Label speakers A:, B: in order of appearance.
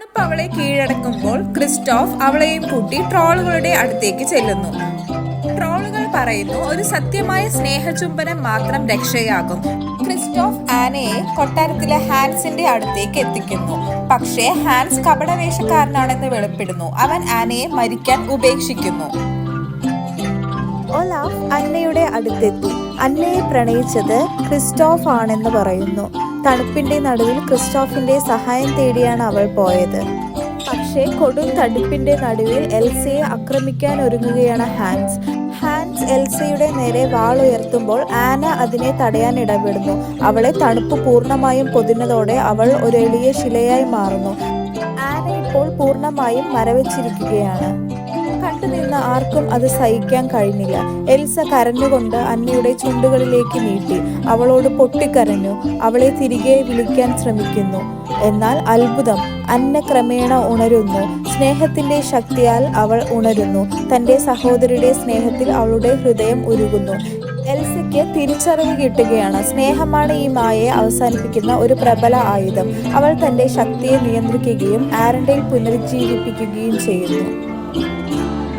A: തണുപ്പ് അവളെ കീഴടക്കുമ്പോൾ ക്രിസ്റ്റോഫ് അവളെയും കൂട്ടി ട്രോളുകളുടെ അടുത്തേക്ക് ചെല്ലുന്നു. ട്രോളുകൾ പറയുന്നു ഒരു സത്യമായ സ്നേഹചുംബനം മാത്രം രക്ഷയാകും ക്രിസ്റ്റോഫ് ആനയെ കൊട്ടാരത്തിലെ ഹാൻസിന്റെ അടുത്തേക്ക് എത്തിക്കുന്നു. പക്ഷേ ഹാൻസ് കപടവേഷക്കാരനാണെന്ന് വെളിപ്പെടുന്നു. അവൻ ആനയെ മരിക്കാൻ ഉപേക്ഷിക്കുന്നു.
B: ഒലാഫ് അന്നയുടെ അടുത്തെത്തി. അന്നയെ പ്രണയിച്ചത് ക്രിസ്റ്റോഫ് ആണെന്ന് പറയുന്നു. തണുപ്പിന്റെ നടുവിൽ ക്രിസ്റ്റോഫിന്റെ സഹായം തേടിയാണ് അവൾ പോയത്. പക്ഷേ കൊടും തടുപ്പിന്റെ നടുവിൽ എൽസയെ ആക്രമിക്കാൻ ഒരുങ്ങുകയാണ് ഹാൻസ്. ഹാൻസ് എൽസയുടെ നേരെ വാൾ ഉയർത്തുമ്പോൾ ആന അതിനെ തടയാൻ ഇടപെടുന്നു. അവളെ തണുപ്പ് പൂർണമായും പൊതിഞ്ഞതോടെ അവൾ ഒരു എളിയ ശിലയായി മാറുന്നു. ആന ഇപ്പോൾ പൂർണമായും മരവിച്ചിരിക്കുകയാണ്. കണ്ടുനിന്ന ആർക്കും അത് സഹിക്കാൻ കഴിഞ്ഞില്ല. എൽസ കരഞ്ഞുകൊണ്ട് അന്നയുടെ ചുണ്ടുകളിലേക്ക് നീട്ടി. അവളോട് പൊട്ടിക്കരഞ്ഞു. അവളെ തിരികെ വിളിക്കാൻ ശ്രമിക്കുന്നു. എന്നാൽ അത്ഭുതം. അന്ന ക്രമേണ ഉണരുന്നു. സ്നേഹത്തിന്റെ ശക്തിയാൽ അവൾ ഉണരുന്നു. തന്റെ സഹോദരിയുടെ സ്നേഹത്തിൽ അവളുടെ ഹൃദയം ഉരുകുന്നു. എൽസയ്ക്ക് തിരിച്ചറിവ് കിട്ടുകയാണ്. സ്നേഹമാണ് ഈ മായയെ അവസാനിപ്പിക്കുന്ന ഒരു പ്രബല ആയുധം. അവൾ തന്റെ ശക്തിയെ നിയന്ത്രിക്കുകയും ആരൻഡയിൽ പുനരുജ്ജീവിപ്പിക്കുകയും ചെയ്യുന്നു. Thank you.